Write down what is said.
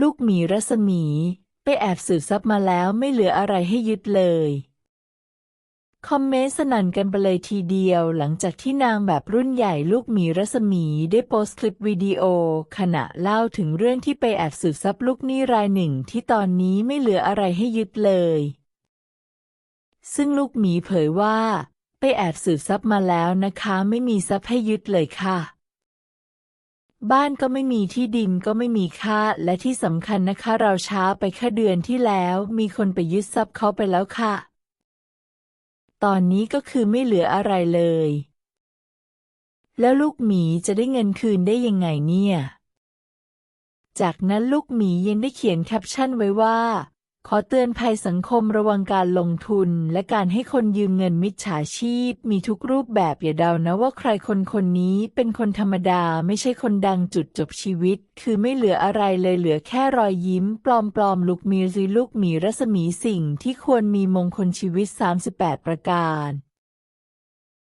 ลูกหมีรัศมี ไปแอบสืบทรัพย์มาแล้วไม่เหลืออะไรให้ยึดเลย คอมเมนต์สนั่นกันไปเลยทีเดียวหลังจากที่นางแบบรุ่นใหญ่ลูกหมีรัศมีได้โพสต์คลิปวิดีโอ ขณะเล่าถึงเรื่องที่ไปแอบสืบทรัพย์ลูกหนี้รายหนึ่งที่ตอนนี้ไม่เหลืออะไรให้ยึดเลย ซึ่งลูกหมีเผยว่า ไปแอบสืบทรัพย์มาแล้วนะคะ ไม่มีทรัพย์ให้ยึดเลยค่ะ บ้านก็ไม่มีที่ดินก็ไม่มีค่า และที่สำคัญนะคะ เราช้าไปแค่เดือนที่แล้ว มีคนไปยึดทรัพย์เขาไปแล้วค่ะ ตอนนี้ก็คือไม่เหลืออะไรเลย แล้วลูกหมีจะได้เงินคืนได้ยังไงเนี่ย จากนั้นลูกหมียังได้เขียนแคปชั่นไว้ว่า ขอเตือนภัยสังคมระวังการลงทุน และการให้คนยืมเงินมิจฉาชีพ มีทุกรูปแบบอย่าเดานะว่าใครคนคนนี้เป็นคนธรรมดาไม่ใช่คนดังจุดจบชีวิต คือไม่เหลืออะไรเลยเหลือแค่รอยยิ้ม ปลอมๆลูกหมีรีลูกหมีรัศมีสิ่งที่ควรมีมงคลชีวิต 38 ประการ